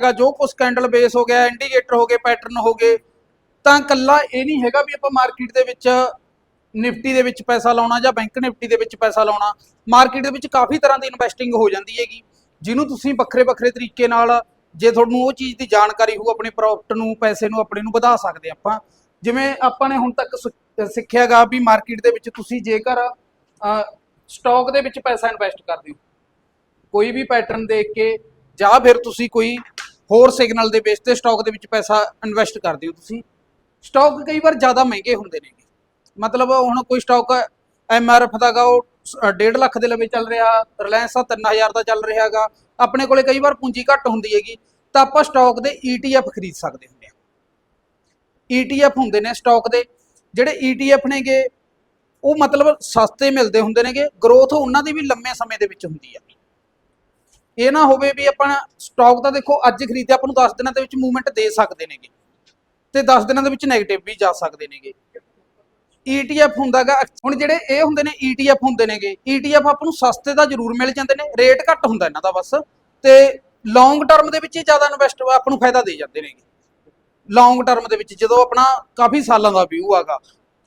ਹੈਗਾ, ਜੋ ਕੁਛ ਕੈਂਡਲ ਬੇਸ ਹੋ ਗਿਆ ਇੰਡੀਕੇਟਰ ਹੋ ਗਏ ਪੈਟਰਨ ਹੋ ਗਏ, ਤਾਂ ਕੱਲਾ ਇਹ ਨਹੀਂ ਹੈਗਾ ਵੀ ਆਪਾਂ ਮਾਰਕੀਟ ਦੇ ਵਿੱਚ ਨਿਫਟੀ ਦੇ ਵਿੱਚ ਪੈਸਾ ਲਾਉਣਾ ਜਾਂ ਬੈਂਕ ਨਿਫਟੀ ਦੇ ਵਿੱਚ ਪੈਸਾ ਲਾਉਣਾ। ਮਾਰਕੀਟ ਦੇ ਵਿੱਚ ਕਾਫੀ ਤਰ੍ਹਾਂ ਦੀ ਇਨਵੈਸਟਿੰਗ ਹੋ ਜਾਂਦੀ ਹੈਗੀ। ਜਿਹਨੂੰ ਤੁਸੀਂ ਵੱਖਰੇ ਵੱਖਰੇ ਤਰੀਕੇ ਨਾਲ ਜੇ ਤੁਹਾਨੂੰ ਉਹ ਚੀਜ਼ ਦੀ ਜਾਣਕਾਰੀ ਹੋ ਆਪਣੇ ਪ੍ਰੋਫਿਟ ਨੂੰ, ਪੈਸੇ ਨੂੰ, ਆਪਣੇ ਨੂੰ ਵਧਾ ਸਕਦੇ ਆਪਾਂ। ਜਿਵੇਂ ਆਪਾਂ ਨੇ ਹੁਣ ਤੱਕ ਸਿ- ਸਿੱਖਿਆਗਾ ਵੀ ਮਾਰਕੀਟ ਦੇ ਵਿੱਚ ਤੁਸੀਂ ਜੇਕਰ ਸਟਾਕ ਦੇ ਵਿੱਚ ਪੈਸਾ ਇਨਵੈਸਟ ਕਰਦੇ ਹੋ, ਕੋਈ ਵੀ ਪੈਟਰਨ ਦੇਖ ਕੇ ਜਾਂ ਫਿਰ ਤੁਸੀਂ ਕੋਈ ਹੋਰ ਸਿਗਨਲ ਦੇ ਬੇਸ ਤੇ ਸਟਾਕ ਦੇ ਵਿੱਚ ਪੈਸਾ ਇਨਵੈਸਟ ਕਰਦੇ ਹੋ ਤੁਸੀਂ। ਸਟਾਕ ਕਈ ਵਾਰ ਜ਼ਿਆਦਾ ਮਹਿੰਗੇ ਹੁੰਦੇ ਨੇ। ਮਤਲਬ ਹੁਣ ਕੋਈ ਸਟਾਕ ਐਮਆਰਐਫ ਦਾਗਾ ਉਹ 1.5 ਲੱਖ ਦੇ ਲਵੇ ਚੱਲ ਰਿਹਾ ਰਿਲਾਇੰਸ ਦਾ 3000 ਦਾ ਚੱਲ ਰਿਹਾਗਾ ਆਪਣੇ ਕੋਲੇ ਕਈ ਵਾਰ ਪੂੰਜੀ ਘੱਟ ਹੁੰਦੀ ਹੈਗੀ, ਤਾਂ ਆਪਾਂ ਸਟਾਕ ਦੇ ETF ਖਰੀਦ ਸਕਦੇ ਹੁੰਦੇ ਆ। ETF ਹੁੰਦੇ ਨੇ ਸਟਾਕ ਦੇ। ਜਿਹੜੇ ETF ਨੇਗੇ, ਉਹ ਮਤਲਬ ਸਸਤੇ ਮਿਲਦੇ ਹੁੰਦੇ ਨੇਗੇ। ਗਰੋਥ ਉਹਨਾਂ ਦੀ ਵੀ ਲੰਮੇ ਸਮੇਂ ਦੇ ਵਿੱਚ ਹੁੰਦੀ ਆ। ਇਹ ਨਾ ਹੋਵੇ ਵੀ ਆਪਾਂ ਸਟਾਕ ਤਾਂ ਦੇਖੋ ਅੱਜ ਖਰੀਦਿਆ, ਆਪਾਂ ਨੂੰ 10 ਦਿਨਾਂ ਦੇ ਵਿੱਚ ਮੂਵਮੈਂਟ ਦੇ ਸਕਦੇ ਨੇਗੇ ਤੇ 10 ਦਿਨਾਂ ਦੇ ਵਿੱਚ 네ਗੇਟਿਵ ਵੀ ਜਾ ਸਕਦੇ ਨੇਗੇ। ETF ਹੁੰਦਾਗਾ ਹੁਣ ਜਿਹੜੇ ਇਹ ਹੁੰਦੇ ਨੇ ETF ਹੁੰਦੇ ਨੇਗੇ ETF ਆਪਾਂ ਨੂੰ ਸਸਤੇ ਦਾ ਜ਼ਰੂਰ ਮਿਲ ਜਾਂਦੇ ਨੇ ਰੇਟ ਘੱਟ ਹੁੰਦਾ ਇਹਨਾਂ ਦਾ ਬਸ, ਤੇ ਲੌਂਗ ਟਰਮ ਦੇ ਵਿੱਚ ਇਹ ਜ਼ਿਆਦਾ ਇਨਵੈਸਟ ਆਪਾਂ ਨੂੰ ਫਾਇਦਾ ਦੇ ਜਾਂਦੇ ਨੇਗੇ। ਲੌਂਗ ਟਰਮ ਦੇ ਵਿੱਚ ਜਦੋਂ ਆਪਣਾ ਕਾਫੀ ਸਾਲਾਂ ਦਾ ਵਿਊ ਆਗਾ,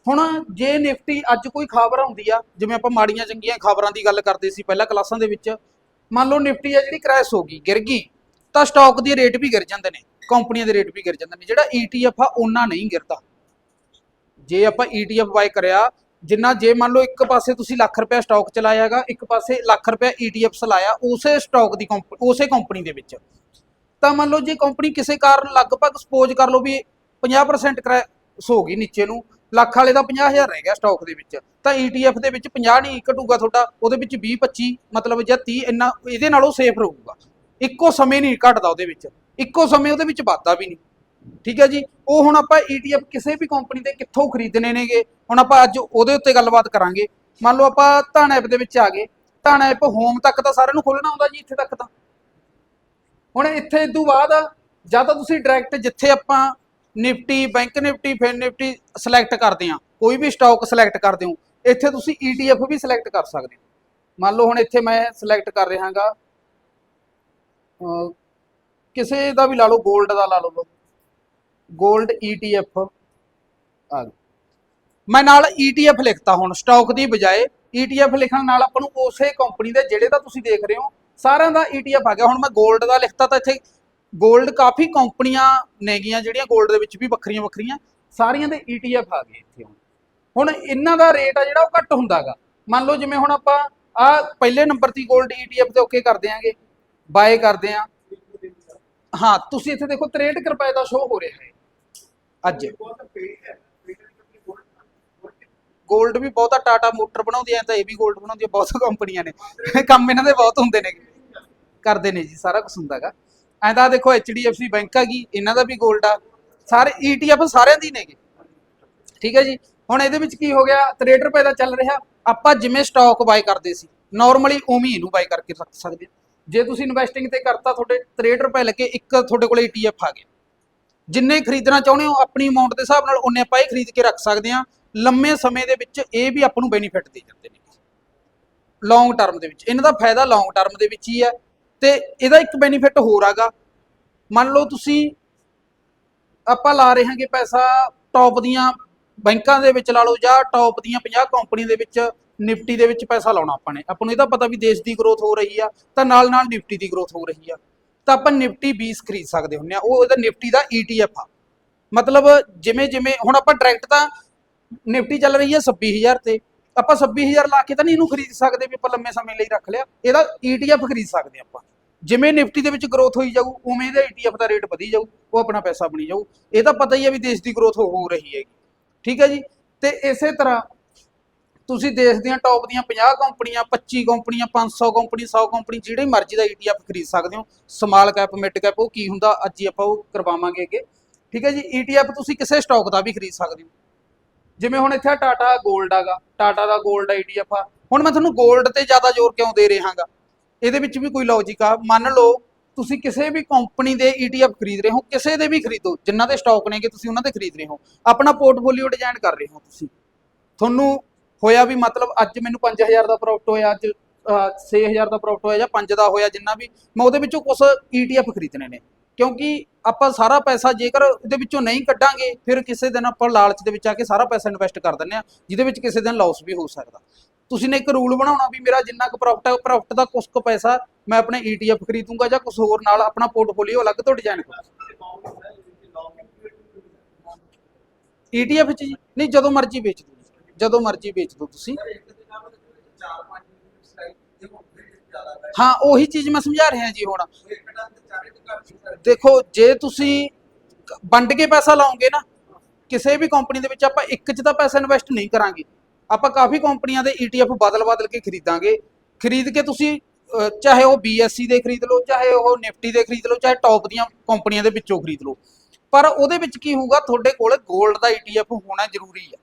ਹੁਣ ਜੇ ਨਿਫਟੀ ਅੱਜ ਕੋਈ ਖਬਰ ਆਉਂਦੀ ਆ, ਜਿਵੇਂ ਆਪਾਂ ਮਾੜੀਆਂ ਚੰਗੀਆਂ ਖਬਰਾਂ ਦੀ ਗੱਲ ਕਰਦੇ ਸੀ ਪਹਿਲਾਂ ਕਲਾਸਾਂ ਦੇ ਵਿੱਚ ਮੰਨ ਲਓ ਨਿਫਟੀ ਆ ਜਿਹੜੀ ਕ੍ਰੈਸ਼ ਹੋ ਗਈ, ਗਿਰ ਗਈ, ਤਾਂ ਸਟਾਕ ਦੀ ਰੇਟ ਵੀ ਗਿਰ ਜਾਂਦੇ ਨੇ ਕੰਪਨੀਆਂ ਦੇ ਰੇਟ ਵੀ ਗਿਰ ਜਾਂਦੇ ਨੇ, ਜਿਹੜਾ ETF ਆ ਉਹਨਾਂ ਨਹੀਂ ਗਿਰਦਾ। ਜੇ ਆਪਾਂ ETF ਬਾਈ ਕਰਿਆ, ਜਿੰਨਾ ਜੇ ਮੰਨ ਲਓ ਇੱਕ ਪਾਸੇ ਤੁਸੀਂ ਲੱਖ ਰੁਪਏ ਸਟਾਕ ਹੈਗਾ ਇੱਕ ਪਾਸੇ ਲੱਖ ਰੁਪਏ ETFs ਲਾਇਆ, ਉਸੇ ਸਟਾਕ ਦੀ ਕੰਪ- ਉਸੇ ਕੰਪਨੀ ਦੇ ਵਿੱਚ। ਤਾਂ ਮੰਨ ਲਓ ਜੇ ਕੰਪਨੀ ਕਿਸੇ ਕਾਰਨ ਲਗਭਗ ਸਪੋਜ਼ ਕਰ ਲਓ ਵੀ 50% ਕ੍ਰੈਸ਼ ਹੋ ਗਈ ਨੀਚੇ ਨੂੰ ਲੱਖ ਵਾਲੇ ਦਾ 50000 ਰਹਿ ਗਿਆ ਸਟਾਕ ਦੇ ਵਿੱਚ। ਤਾਂ ETF ਦੇ ਵਿੱਚ 50 ਨਹੀਂ ਘਟੂਗਾ ਤੁਹਾਡਾ, ਉਹਦੇ ਵਿੱਚ 20 25 ਮਤਲਬ ਜਾਂ 30 ਇੰਨਾ ਇਹਦੇ ਨਾਲੋਂ ਸੇਫ ਰਹੂਗਾ। ਇੱਕੋ ਸਮੇਂ ਨਹੀਂ ਘਟਦਾ ਉਹਦੇ ਵਿੱਚ। ਇੱਕੋ ਸਮੇਂ ਉਹਦੇ ਵਿੱਚ ਵਾਧਾ ਵੀ ਨਹੀਂ। ਠੀਕ ਹੈ ਜੀ? ਉਹ ਹੁਣ ਆਪਾਂ ETF ਕਿਸੇ ਵੀ ਕੰਪਨੀ ਦੇ ਕਿੱਥੋਂ ਖਰੀਦਣੇ ਨੇਗੇ, ਹੁਣ ਆਪਾਂ ਅੱਜ ਉਹਦੇ ਉੱਤੇ ਗੱਲਬਾਤ ਕਰਾਂਗੇ। ਮੰਨ ਲਓ ਆਪਾਂ ਧਨ ਐਪ ਦੇ ਵਿੱਚ ਆ ਗਏ। ਧਨ ਐਪ ਹੋਮ ਤੱਕ ਤਾਂ ਸਾਰਿਆਂ ਨੂੰ ਖੋਲਣਾ ਆਉਂਦਾ ਜੀ ਇੱਥੇ ਤੱਕ ਤਾਂ। ਹੁਣ ਇੱਥੇ ਤੋਂ ਬਾਅਦ ਜਾਂ ਤਾਂ ਤੁਸੀਂ ਡਾਇਰੈਕਟ ਜਿੱਥੇ ਆਪਾਂ ਨਿਫਟੀ, ਬੈਂਕ ਨਿਫਟੀ, ਫਿਰ ਨਿਫਟੀ ਸਿਲੈਕਟ ਕਰਦੇ ਆ ਕੋਈ ਵੀ ਸਟਾਕ ਸਿਲੈਕਟ ਕਰਦੇ ਹੋ। ਇੱਥੇ ਤੁਸੀਂ ETF ਵੀ ਸਿਲੈਕਟ ਕਰ ਸਕਦੇ ਹੋ। ਮੰਨ ਲਓ ਹੁਣ ਇੱਥੇ ਮੈਂ ਸਿਲੈਕਟ ਕਰ ਰਿਹਾਗਾ ਕਿਸੇ ਦਾ ਵੀ ਲਾ ਲਓ 골ਡ ਦਾ ਲਾ ਲਓ 골ਡ ETF ਆ ਮੈਂ ਨਾਲ ETF ਲਿਖਤਾ ਹੁਣ ਸਟਾਕ ਦੀ ਬਜਾਏ। ETF ਲਿਖਣ ਨਾਲ ਆਪਾਂ ਨੂੰ ਉਸੇ ਕੰਪਨੀ ਦੇ ਜਿਹੜੇ ਦਾ ਤੁਸੀਂ ਦੇਖ ਰਹੇ ਹੋ, ਸਾਰਿਆਂ ਦਾ ETF ਆ ਗਿਆ। ਹੁਣ ਮੈਂ 골ਡ ਦਾ ਲਿਖਤਾ ਤਾਂ ਇੱਥੇ ਗੋਲਡ ਕਾਫੀ ਕੰਪਨੀਆਂ ਨੇਗੀਆਂ ਜਿਹੜੀਆਂ ਗੋਲਡ ਦੇ ਵਿੱਚ ਵੀ ਵੱਖਰੀਆਂ ਵੱਖਰੀਆਂ, ਸਾਰੀਆਂ ਦੇ ETF ਆ ਗਏ ਇੱਥੇ ਹੁਣ। ਹੁਣ ਇਹਨਾਂ ਦਾ ਰੇਟ ਆ ਜਿਹੜਾ ਉਹ ਘੱਟ ਹੁੰਦਾਗਾ। ਮੰਨ ਲਓ ਜਿਵੇਂ ਹੁਣ ਆਪਾਂ ਆ ਪਹਿਲੇ ਨੰਬਰ ਤੇ 골ਡ ETF ਤੇ ਓਕੇ ਕਰ ਦਿਆਂਗੇ ਬਾਏ ਕਰਦੇ ਆ। ਹਾਂ, ਤੁਸੀਂ ਇੱਥੇ ਦੇਖੋ 63 ਰੁਪਏ ਦਾ ਸ਼ੋ ਹੋ ਰਿਹਾ ਹੈ। ਅੱਜ। 골ਡ ਵੀ ਬਹੁਤਾ ਟਾਟਾ ਮੋਟਰ ਬਣਾਉਂਦੀ ਐ ਤਾਂ ਇਹ ਵੀ 골ਡ ਬਣਾਉਂਦੀ ਐ ਬਹੁਤ ਕੰਪਨੀਆਂ ਨੇ। ਕੰਮ ਇਹਨਾਂ ਦੇ ਬਹੁਤ ਹੁੰਦੇ ਨੇ। ਕਰਦੇ ਨੇ ਜੀ, ਸਾਰਾ ਕੁਝ ਹੁੰਦਾਗਾ। ਐਂ ਤਾਂ ਦੇਖੋ HDFC ਬੈਂਕ ਹੈਗੀ, ਇਹਨਾਂ ਦਾ ਵੀ 골ਡ ਆ। ਸਾਰੇ ETF ਸਾਰਿਆਂ ਦੀ ਨੇਗੇ। ਠੀਕ ਹੈ ਜੀ? ਹੁਣ ਇਹਦੇ ਵਿੱਚ ਕੀ ਹੋ ਗਿਆ? 63 ਰੁਪਏ ਦਾ ਚੱਲ ਰਿਹਾ। ਆਪਾਂ ਜਿਵੇਂ ਸਟਾਕ ਬਾਈ ਕਰਦੇ ਸੀ ਨਾਰਮਲੀ ਉਵੇਂ ਇਹਨੂੰ ਬਾਈ ਕਰਕੇ ਰੱਖ ਸਕਦੇ ਜੇ ਤੁਸੀਂ ਇਨਵੈਸਟਿੰਗ ਤੇ ਕਰਤਾ ਤੁਹਾਡੇ 63 ਰੁਪਏ ਲੱਗੇ ਇੱਕ ਤੁਹਾਡੇ ਕੋਲ ETF ਆ ਗਿਆ। ਜਿੰਨੇ ਖਰੀਦਣਾ ਚਾਹੁੰਦੇ ਹੋ, ਆਪਣੀ ਅਮਾਉਂਟ ਦੇ ਹਿਸਾਬ ਨਾਲ ਉਹਨੇ ਆਪਾਂ ਇਹ ਖਰੀਦ ਕੇ ਰੱਖ ਸਕਦੇ ਹਾਂ। ਲੰਮੇ ਸਮੇਂ ਦੇ ਵਿੱਚ ਇਹ ਵੀ ਆਪਾਂ ਨੂੰ ਬੈਨੀਫਿਟ ਦੇ ਜਾਂਦੇ ਨੇ। ਲੌਂਗ ਟਰਮ ਦੇ ਵਿੱਚ। ਇਹਨਾਂ ਦਾ ਫਾਇਦਾ ਲੌਂਗ ਟਰਮ ਦੇ ਵਿੱਚ ਹੀ ਹੈ। ਤੇ ਇਹਦਾ ਇੱਕ ਬੈਨੀਫਿਟ ਹੋਰ ਆਗਾ। ਮੰਨ ਲਓ ਤੁਸੀਂ ਆਪਾਂ ਲਾ ਰਹੇ ਹਾਂਗੇ ਪੈਸਾ ਟੌਪ ਦੀਆਂ ਬੈਂਕਾਂ ਦੇ ਵਿੱਚ ਲਾ ਲਓ ਜਾਂ ਟੌਪ ਦੀਆਂ 50 ਕੰਪਨੀ ਦੇ ਵਿੱਚ ਨਿਫਟੀ ਦੇ ਵਿੱਚ ਪੈਸਾ ਲਾਉਣਾ ਆਪਾਂ ਨੇ। ਆਪਾਂ ਨੂੰ ਇਹਦਾ ਪਤਾ ਵੀ ਦੇਸ਼ ਦੀ ਗਰੋਥ ਹੋ ਰਹੀ ਆ, ਤਾਂ ਨਾਲ ਨਾਲ ਨਿਫਟੀ ਦੀ ਗਰੋਥ ਹੋ ਰਹੀ ਆ। ਤਾਂ ਆਪਾਂ ਨਿਫਟੀ 20 ਖਰੀਦ ਸਕਦੇ ਹੁੰਨੇ ਆ। ਉਹ ਇਹਦਾ ਨਿਫਟੀ ਦਾ ETF ਆ। ਮਤਲਬ ਜਿਵੇਂ ਜਿਵੇਂ ਹੁਣ ਆਪਾਂ ਡਾਇਰੈਕਟ ਤਾਂ ਨਿਫਟੀ ਚੱਲ ਰਹੀ ਹੈ 26000 ਤੇ। ਆਪਾਂ 26000 ਲਾ ਕੇ ਤਾਂ ਨਹੀਂ ਇਹਨੂੰ ਖਰੀਦ ਸਕਦੇ ਵੀ ਆਪਾਂ ਲੰਮੇ ਸਮੇਂ ਲਈ ਰੱਖ ਲਿਆ। ਇਹਦਾ ETF ਖਰੀਦ ਸਕਦੇ ਆਪਾਂ। ਜਿਵੇਂ ਨਿਫਟੀ ਦੇ ਵਿੱਚ ਗਰੋਥ ਹੋਈ ਜਾਊ, ਉਵੇਂ ਇਹਦਾ ETF ਦਾ ਰੇਟ ਵਧੀ ਜਾਊ, ਉਹ ਆਪਣਾ ਪੈਸਾ ਬਣੀ ਜਾਊ। ਇਹ ਤਾਂ ਪਤਾ ਹੀ ਹੈ ਵੀ ਦੇਸ਼ ਦੀ ਗਰੋਥ ਹੋ ਰਹੀ ਹੈਗੀ। ਠੀਕ ਹੈ ਜੀ? ਤੇ ਇਸੇ ਤਰ੍ਹਾਂ ਤੁਸੀਂ ਦੇਸ਼ ਦੀਆਂ ਟੌਪ ਦੀਆਂ 50 ਕੰਪਨੀਆਂ 25 ਕੰਪਨੀਆਂ 500 ਕੰਪਨੀ 100 ਕੰਪਨੀ ਜਿਹੜੇ ਮਰਜ਼ੀ ਦਾ ETF ਖਰੀਦ ਸਕਦੇ ਹੋ। ਸਮਾਲ ਕੈਪ ਮਿਡ ਕੈਪ ਉਹ ਕੀ ਹੁੰਦਾ, ਅੱਜ ਹੀ ਆਪਾਂ ਉਹ ਕਰਵਾਵਾਂਗੇ ਅੱਗੇ। ਠੀਕ ਹੈ ਜੀ? ETF ਤੁਸੀਂ ਕਿਸੇ ਸਟਾਕ ਦਾ ਵੀ ਖਰੀਦ ਸਕਦੇ ਹੋ। ਜਿਵੇਂ ਹੁਣ ਇੱਥੇ ਟਾਟਾ 골ਡ ਆਗਾ ਟਾਟਾ ਦਾ 골ਡ ETF ਆ। ਹੁਣ ਮੈਂ ਤੁਹਾਨੂੰ ਗੋਲਡ ਤੇ ਜ਼ਿਆਦਾ ਜ਼ੋਰ ਕਿਉਂ ਦੇ ਰਿਹਾਗਾ? ਇਹਦੇ ਵਿੱਚ ਵੀ ਕੋਈ ਲੌਜੀਕ ਆ। ਮੰਨ ਲਓ ਤੁਸੀਂ ਕਿਸੇ ਵੀ ਕੰਪਨੀ ਦੇ ETF ਖਰੀਦ ਰਹੇ ਹੋ ਕਿਸੇ ਦੇ ਵੀ ਖਰੀਦੋ ਜਿਨ੍ਹਾਂ ਦੇ ਸਟਾਕ ਨੇਗੇ ਤੁਸੀਂ ਉਹਨਾਂ ਦੇ ਖਰੀਦ ਰਹੇ ਹੋ। ਆਪਣਾ ਪੋਰਟਫੋਲੀਓ ਡਿਜ਼ਾਈਨ ਕਰ ਰਹੇ ਹੋ ਤੁਸੀਂ। ਤੁਹਾਨੂੰ ਹੋਇਆ ਵੀ ਮਤਲਬ ਅੱਜ ਮੈਨੂੰ 5000 ਦਾ ਪ੍ਰੋਫਿਟ ਹੋਇਆ ਅੱਜ ਅਹ, 6000 ਦਾ ਪ੍ਰੋਫਿਟ ਹੋਇਆ ਜਾਂ 5 ਦਾ ਹੋਇਆ ਜਿੰਨਾ ਵੀ ਮੈਂ ਉਹਦੇ ਵਿੱਚੋਂ ਕੁਝ ETF ਖਰੀਦਣੇ ਨੇ। ਕਿਉਂਕਿ ਆਪਾਂ ਸਾਰਾ ਪੈਸਾ ਜੇਕਰ ਉਹਦੇ ਵਿੱਚੋਂ ਨਹੀਂ ਕੱਢਾਂਗੇ ਫਿਰ ਕਿਸੇ ਦਿਨ ਆਪਾਂ ਲਾਲਚ ਦੇ ਵਿੱਚ ਆ ਕੇ ਸਾਰਾ ਪੈਸਾ ਇਨਵੈਸਟ ਕਰ ਦਿੰਦੇ ਆ ਜਿਹਦੇ ਵਿੱਚ ਕਿਸੇ ਦਿਨ ਲਾਸ ਵੀ ਹੋ ਸਕਦਾ। ਤੁਸੀਂ ਨੇ ਇੱਕ ਰੂਲ ਬਣਾਉਣਾ ਵੀ ਮੇਰਾ ਜਿੰਨਾ ਕੁ ਪ੍ਰੋਫਿਟ ਹੈ ਪ੍ਰੋਫਿਟ ਦਾ ਕੁਝ ਕੁ ਪੈਸਾ ਮੈਂ ਆਪਣੇ ETF ਖਰੀਦੂੰਗਾ ਜਾਂ ਕੁਝ ਹੋਰ ਨਾਲ ਆਪਣਾ ਪੋਰਟਫੋਲੀਓ ਅਲੱਗ ਤੋਂ ਡਿਜ਼ਾਈਨ ਕਰੂੰਗਾ ETF ਚ ਜੀ, ਨਹੀਂ, ਜਦੋਂ ਮਰਜ਼ੀ ਵੇਚ ਦਿਓ ਜਦੋਂ ਮਰਜ਼ੀ ਵੇਚ ਦਿਓ ਤੁਸੀਂ। ਹਾਂ, ਉਹੀ ਚੀਜ਼ ਮੈਂ ਸਮਝਾ ਰਿਹਾ ਜੀ ਹੁਣ। ਦੇਖੋ, ਜੇ ਤੁਸੀਂ ਵੰਡ ਕੇ ਪੈਸਾ ਲਾਓਗੇ ਨਾ, ਕਿਸੇ ਵੀ ਕੰਪਨੀ ਦੇ ਵਿੱਚ ਆਪਾਂ ਇੱਕ 'ਚ ਤਾਂ ਪੈਸਾ ਇਨਵੈਸਟ ਨਹੀਂ ਕਰਾਂਗੇ। ਆਪਾਂ ਕਾਫੀ ਕੰਪਨੀਆਂ ਦੇ ETF ਬਦਲ-ਬਦਲ ਕੇ ਖਰੀਦਾਂਗੇ। ਖਰੀਦ ਕੇ ਤੁਸੀਂ ਚਾਹੇ ਉਹ BSE ਦੇ ਖਰੀਦ ਲਓ, ਚਾਹੇ ਉਹ ਨਿਫਟੀ ਦੇ ਖਰੀਦ ਲਓ, ਚਾਹੇ ਟੌਪ ਦੀਆਂ ਕੰਪਨੀਆਂ ਦੇ ਵਿੱਚੋਂ ਖਰੀਦ ਲਓ। ਪਰ ਉਹਦੇ ਵਿੱਚ ਕੀ ਹੋਊਗਾ, ਤੁਹਾਡੇ ਕੋਲ ਗੋਲਡ ਦਾ ETF ਹੋਣਾ ਜ਼ਰੂਰੀ ਆ।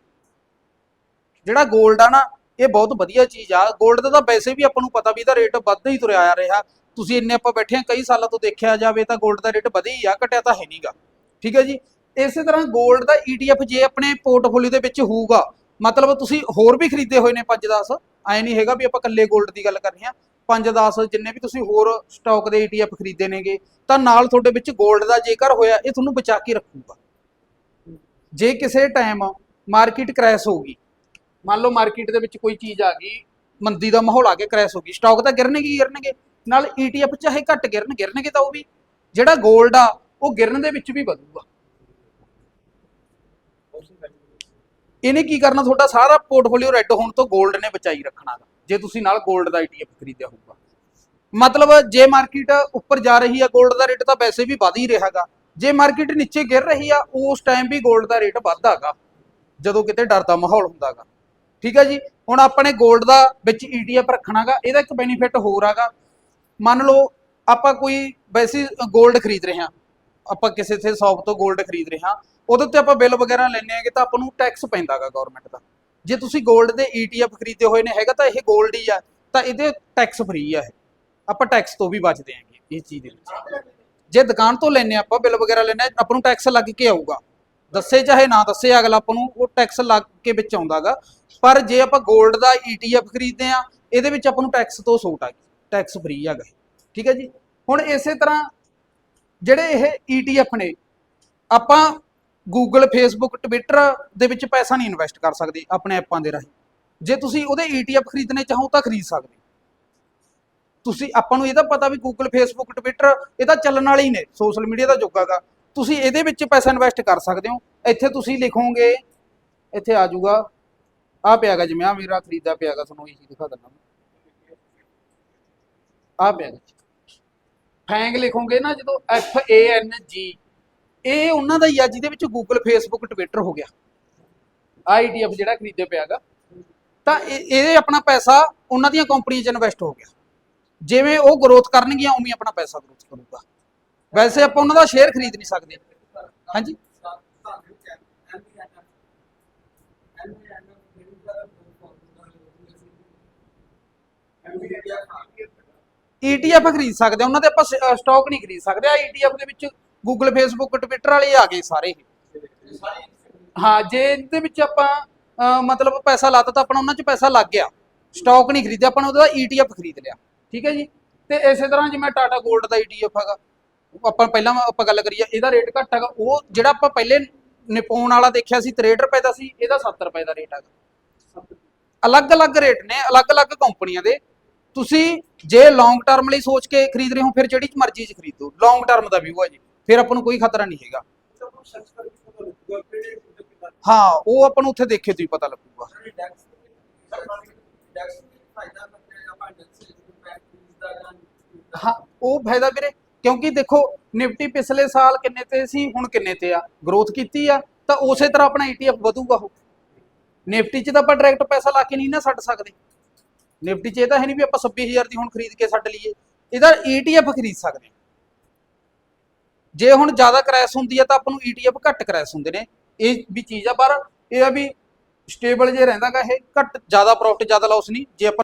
ਜਿਹੜਾ ਗੋਲਡ ਆ ਨਾ, ਇਹ ਬਹੁਤ ਵਧੀਆ ਚੀਜ਼ ਆ। ਗੋਲਡ ਦਾ ਤਾਂ ਵੈਸੇ ਵੀ ਆਪਾਂ ਨੂੰ ਪਤਾ ਵੀ ਇਹਦਾ ਰੇਟ ਵੱਧਦਾ ਹੀ ਤੁਰਿਆ ਆ ਰਿਹਾ। ਤੁਸੀਂ ਇੰਨੇ ਆਪਾਂ ਬੈਠੇ ਆ ਕਈ ਸਾਲਾਂ ਤੋਂ ਦੇਖਿਆ ਜਾਵੇ ਤਾਂ ਗੋਲਡ ਦਾ ਰੇਟ ਵਧਿਆ ਹੀ ਆ, ਘਟਿਆ ਤਾਂ ਹੈ ਨਹੀਂਗਾ ਠੀਕ ਹੈ ਜੀ? ਇਸੇ ਤਰ੍ਹਾਂ ਗੋਲਡ ਦਾ ETF ਜੇ ਆਪਣੇ ਪੋਰਟਫੋਲੀਓ ਦੇ ਵਿੱਚ ਹੋਊਗਾ ਮਤਲਬ ਤੁਸੀਂ ਹੋਰ ਵੀ ਖਰੀਦੇ ਹੋਏ ਨੇ 5-10 ਐ ਨਹੀਂ ਹੈਗਾ ਵੀ ਆਪਾਂ ਇਕੱਲੇ 골ਡ ਦੀ ਗੱਲ ਕਰ ਰਹੇ ਹਾਂ 5-10 ਜਿੰਨੇ ਵੀ ਤੁਸੀਂ ਹੋਰ ਸਟਾਕ ਦੇ ETF ਖਰੀਦੇ ਨੇਗੇ, ਤਾਂ ਨਾਲ ਤੁਹਾਡੇ ਵਿੱਚ 골ਡ ਦਾ ਜੇਕਰ ਹੋਇਆ, ਇਹ ਤੁਹਾਨੂੰ ਬਚਾ ਕੇ ਰੱਖੂਗਾ। ਜੇ ਕਿਸੇ ਟਾਈਮ ਮਾਰਕੀਟ ਕ੍ਰੈਸ਼ ਹੋ ਗਈ, ਮੰਨ ਲਓ ਮਾਰਕੀਟ ਦੇ ਵਿੱਚ ਕੋਈ ਚੀਜ਼ ਆ ਗਈ, ਮੰਦੀ ਦਾ ਮਾਹੌਲ ਆ ਕੇ ਕ੍ਰੈਸ਼ ਹੋ ਗਈ ਸਟਾਕ ਤਾਂ ਗਿਰਨਗੇ ਹੀ ਗਿਰਨਗੇ, ਨਾਲ ETF ਚਾਹੇ ਘੱਟ ਗਿਰਨ, ਗਿਰਨਗੇ ਤਾਂ ਉਹ ਵੀ। ਜਿਹੜਾ 골ਡ ਆ, ਉਹ ਗਿਰਨ ਦੇ ਵਿੱਚ ਵੀ ਵਧੂਗਾ। ਇਹਨੇ ਕੀ ਕਰਨਾ? ਤੁਹਾਡਾ ਸਾਰਾ ਪੋਰਟਫੋਲੀਓ ਰੈੱਡ ਹੋਣ ਤੋਂ 골ਡ ਨੇ ਬਚਾਈ ਰੱਖਣਾਗਾ, ਜੇ ਤੁਸੀਂ ਨਾਲ 골ਡ ਦਾ ETF ਖਰੀਦਿਆ ਹੋਊਗਾ। ਮਤਲਬ ਜੇ ਮਾਰਕੀਟ ਉੱਪਰ ਜਾ ਰਹੀ ਆ 골ਡ ਦਾ ਰੇਟ ਤਾਂ ਵੈਸੇ ਵੀ ਵਧ ਹੀ ਰਿਹਾਗਾ। ਜੇ ਮਾਰਕੀਟ ਨੀਚੇ ਗਿਰ ਰਹੀ ਆ, ਉਸ ਟਾਈਮ ਵੀ 골ਡ ਦਾ ਰੇਟ ਵਧਦਾਗਾ ਜਦੋਂ ਕਿਤੇ ਡਰ ਦਾ ਮਾਹੌਲ ਹੁੰਦਾਗਾ। ਠੀਕ ਹੈ ਜੀ? ਹੁਣ ਆਪਣੇ 골ਡ ਦਾ ਵਿੱਚ ETF ਰੱਖਣਾਗਾ, ਇਹਦਾ ਇੱਕ ਬੈਨੀਫਿਟ ਹੋਰ ਆਗਾ। ਮੰਨ ਲਓ ਆਪਾਂ ਕੋਈ ਵੈਸੀ 골ਡ ਖਰੀਦ ਰਹੇ ਹਾਂ ਆਪਾਂ ਕਿਸੇ ਸੇ ਸ਼ਾਪ ਤੋਂ 골ਡ ਖਰੀਦ ਰਹੇ ਹਾਂ, ਉਹਦੇ ਉੱਤੇ ਆਪਾਂ ਬਿੱਲ ਵਗੈਰਾ ਲੈਣੇ ਆਗੇ ਤਾਂ ਆਪਾਂ ਨੂੰ ਟੈਕਸ ਪੈਂਦਾਗਾ ਗਵਰਨਮੈਂਟ ਦਾ। ਜੇ ਤੁਸੀਂ 골ਡ ਦੇ ETF ਖਰੀਦੇ ਹੋਏ ਨੇ ਹੈਗਾ ਤਾਂ ਇਹ 골ਡ ਹੀ ਆ, ਤਾਂ ਇਹਦੇ ਟੈਕਸ ਫ੍ਰੀ ਆ ਇਹ। ਆਪਾਂ ਟੈਕਸ ਤੋਂ ਵੀ ਬਚਦੇ ਆਂਗੇ ਇਸ ਚੀਜ਼ ਦੇ ਵਿੱਚ। ਜੇ ਦੁਕਾਨ ਤੋਂ ਲੈਣੇ ਆਪਾਂ ਬਿੱਲ ਵਗੈਰਾ ਲੈਣੇ ਆਪਾਂ ਨੂੰ ਟੈਕਸ ਲੱਗ ਕੇ ਆਊਗਾ। ਦੱਸੇ ਚਾਹੇ ਨਾ ਦੱਸੇ, ਅਗਲਾ ਆਪਾਂ ਨੂੰ ਉਹ ਟੈਕਸ ਲੱਗ ਕੇ ਵਿੱਚ ਆਉਂਦਾਗਾ। ਪਰ ਜੇ ਆਪਾਂ 골ਡ ਦਾ ETF ਖਰੀਦਦੇ ਆ ਇਹਦੇ ਵਿੱਚ ਆਪਾਂ ਨੂੰ ਟੈਕਸ ਤੋਂ ਛੋਟ ਆ ਗਈ। ਟੈਕਸ ਫ੍ਰੀ ਹੈਗਾ ਠੀਕ ਹੈ ਜੀ? ਹੁਣ ਇਸੇ ਤਰ੍ਹਾਂ ਜਿਹੜੇ ਇਹ ETF ਨੇ, ਆਪਾਂ Google, Facebook, Twitter ਦੇ ਵਿੱਚ ਪੈਸਾ ਨਹੀਂ ਇਨਵੈਸਟ ਕਰ ਸਕਦੇ ਆਪਣੇ ਐਪਾਂ ਦੇ ਰਾਹੀਂ। ਜੇ ਤੁਸੀਂ ਉਹਦੇ ETF ਖਰੀਦਣੇ ਚਾਹੋ ਤਾਂ ਖਰੀਦ ਸਕਦੇ। ਤੁਸੀਂ, ਆਪਾਂ ਨੂੰ ਇਹ ਤਾਂ ਪਤਾ ਵੀ Google, Facebook, Twitter ਇਹ ਤਾਂ ਚੱਲਣ ਵਾਲੇ ਹੀ ਨੇ ਸੋਸ਼ਲ ਮੀਡੀਆ ਦਾ ਯੁੱਗ ਤੁਸੀਂ ਇਹਦੇ ਵਿੱਚ ਪੈਸਾ ਇਨਵੈਸਟ ਕਰ ਸਕਦੇ ਹੋ। ਇੱਥੇ ਤੁਸੀਂ ਲਿਖੋਗੇ, ਇੱਥੇ ਆ ਜਾਊਗਾ। ਆ ਪਿਆਗਾ ਜਿਵੇਂ ਆ ਮੇਰਾ ਖਰੀਦਾ ਪਿਆਗਾ, ਤੁਹਾਨੂੰ ਇਹੀ ਦਿਖਾ ਦਿੰਦਾ ਆ ਪਿਆਗਾ। ਫੈਂਗ ਲਿਖੋਗੇ ਨਾ ਜਦੋਂ F A N G ਇਹ ਉਹਨਾਂ ਦਾ ਹੀ ਆ, ਜਿਹਦੇ ਵਿੱਚ Google, Facebook, Twitter ਹੋ ਗਿਆ। IDF ਜਿਹੜਾ ਖਰੀਦੇ ਪਿਆਗਾ। ਤਾਂ ਇਹ ਆਪਣਾ ਪੈਸਾ ਉਹਨਾਂ ਦੀਆਂ ਕੰਪਨੀਆਂ 'ਚ ਇਨਵੈਸਟ ਹੋ ਗਿਆ। ਜਿਵੇਂ ਉਹ ਗਰੋਥ ਕਰਨਗੀਆਂ, ਉਵੇਂ ਆਪਣਾ ਪੈਸਾ ਗਰੋਥ ਕਰੂਗਾ। ਵੈਸੇ ਆਪਾਂ ਉਹਨਾਂ ਦਾ ਸ਼ੇਅਰ ਖਰੀਦ ਨਹੀਂ ਸਕਦੇ। ਹਾਂਜੀ? ETF ਖਰੀਦ ਸਕਦੇ ਆ, ਉਹਨਾਂ ਦੇ ਆਪਾਂ ਸਟਾਕ ਨਹੀਂ ਖਰੀਦ ਸਕਦੇ। ਆ ETF ਦੇ ਵਿੱਚ Google Facebook Twitter ਵਾਲੇ ਆ ਗਏ ਸਾਰੇ। ਹਾਂ ਜੇ ਇਹਦੇ ਵਿੱਚ ਆਪਾਂ ਮਤਲਬ ਪੈਸਾ ਲਾਤਾ ਤਾਂ ਆਪਣਾ ਉਹਨਾਂ 'ਚ ਪੈਸਾ ਲੱਗ ਗਿਆ। ਸਟਾਕ ਨਹੀਂ ਖਰੀਦਿਆ ਆਪਾਂ ਉਹਦਾ ETF ਖਰੀਦ ਲਿਆ। ਠੀਕ ਹੈ ਜੀ? ਤੇ ਇਸੇ ਤਰ੍ਹਾਂ ਜਿਵੇਂ ਟਾਟਾ 골ਡ ਦਾ ETF ਹੈਗਾ ਆਪਾਂ ਪਹਿਲਾਂ ਆਪਾਂ ਗੱਲ ਕਰੀਏ ਇਹਦਾ ਰੇਟ ਘੱਟ ਹੈਗਾ। ਉਹ ਜਿਹੜਾ ਆਪਾਂ ਪਹਿਲੇ ਨਿਪੋਨ ਵਾਲਾ ਦੇਖਿਆ ਸੀ 63 ਰੁਪਏ ਦਾ ਸੀ ਇਹਦਾ 70 ਰੁਪਏ ਦਾ ਰੇਟ ਹੈਗਾ। ਅਲੱਗ-ਅਲੱਗ ਰੇਟ ਨੇ ਅਲੱਗ-ਅਲੱਗ ਕੰਪਨੀਆਂ ਦੇ। ਤੁਸੀਂ ਜੇ ਲੌਂਗ ਟਰਮ ਲਈ ਸੋਚ ਕੇ ਖਰੀਦ ਰਹੇ ਹੋ, ਫਿਰ ਜਿਹੜੀ ਮਰਜ਼ੀ ਚ ਖਰੀਦੋ। ਲੌਂਗ ਟਰਮ ਦਾ ਵਿਊ ਹੈ ਜੀ। ਫਿਰ ਆਪਾਂ ਨੂੰ ਕੋਈ ਖਤਰਾ ਨਹੀਂ ਹੈਗਾ। ਹਾਂ, ਉਹ ਆਪਾਂ ਨੂੰ ਉੱਥੇ ਦੇਖੇ ਤੋਂ ਹੀ ਪਤਾ ਲੱਗੂਗਾ। ਹਾਂ, ਉਹ ਫਾਇਦਾ ਵੀਰੇ, ਕਿਉਂਕਿ ਦੇਖੋ, ਨਿਫਟੀ ਪਿਛਲੇ ਸਾਲ ਕਿੰਨੇ ਤੇ ਸੀ, ਹੁਣ ਕਿੰਨੇ ਤੇ ਆ? ਗਰੋਥ ਕੀਤੀ ਆ, ਤਾਂ ਉਸੇ ਤਰ੍ਹਾਂ ਆਪਣਾ ETF ਵਧੂਗਾ ਉਹ। ਨਿਫਟੀ 'ਚ ਤਾਂ ਆਪਾਂ ਡਾਇਰੈਕਟ ਪੈਸਾ ਲਾ ਕੇ ਨਹੀਂ ਨਾ ਛੱਡ ਸਕਦੇ। ਨਿਫਟੀ 'ਚ ਇਹ ਤਾਂ ਹੈ ਨਹੀਂ ਵੀ ਆਪਾਂ 26000 ਦੀ ਹੁਣ ਖਰੀਦ ਕੇ ਛੱਡ ਲਈਏ। ਇਹਦਾ ETF ਖਰੀਦ ਸਕਦੇ ਹਾਂ। ਜੇ ਹੁਣ ਜ਼ਿਆਦਾ ਕ੍ਰੈਸ਼ ਹੁੰਦੀ ਹੈ ਤਾਂ ਆਪਾਂ ਨੂੰ ETF ਘੱਟ ਕ੍ਰੈਸ਼ ਹੁੰਦੇ ਨੇ। ਇਹ ਵੀ ਚੀਜ਼ ਆ, ਪਰ ਇਹ ਆ ਵੀ ਸਟੇਬਲ ਜੇ ਰਹਿੰਦਾਗਾ ਇਹ, ਘੱਟ ਜ਼ਿਆਦਾ ਪ੍ਰੋਫਿਟ ਜ਼ਿਆਦਾ ਲਾਸ ਨਹੀਂ। ਜੇ ਆਪਾਂ